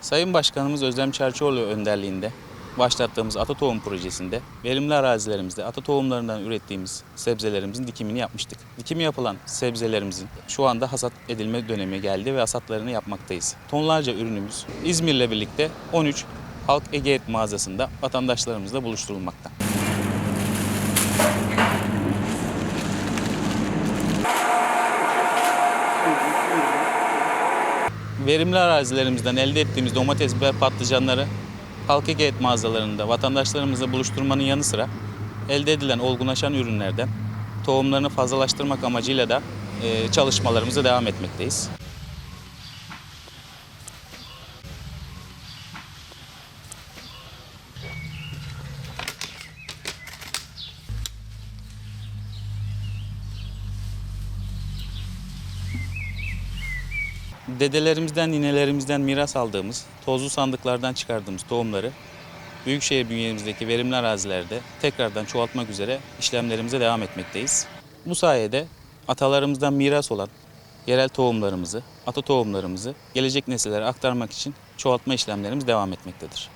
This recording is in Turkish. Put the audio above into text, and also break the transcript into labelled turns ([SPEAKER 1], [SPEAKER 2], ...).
[SPEAKER 1] Sayın Başkanımız Özlem Çerçioğlu önderliğinde başlattığımız ata tohum projesinde verimli arazilerimizde ata tohumlarından ürettiğimiz sebzelerimizin dikimini yapmıştık. Dikimi yapılan sebzelerimizin şu anda hasat edilme dönemi geldi ve hasatlarını yapmaktayız. Tonlarca ürünümüz İzmir'le birlikte 13 Halk Ege Et mağazasında vatandaşlarımızla buluşturulmakta. Verimli arazilerimizden elde ettiğimiz domates, biber, patlıcanları Halk Ege Et mağazalarında vatandaşlarımızla buluşturmanın yanı sıra elde edilen olgunlaşan ürünlerden tohumlarını fazlalaştırmak amacıyla da e, çalışmalarımıza devam etmekteyiz. Dedelerimizden, ninelerimizden miras aldığımız, tozlu sandıklardan çıkardığımız tohumları Büyükşehir bünyemizdeki verimli arazilerde tekrardan çoğaltmak üzere işlemlerimize devam etmekteyiz. Bu sayede atalarımızdan miras olan yerel tohumlarımızı, ata tohumlarımızı gelecek nesillere aktarmak için çoğaltma işlemlerimiz devam etmektedir.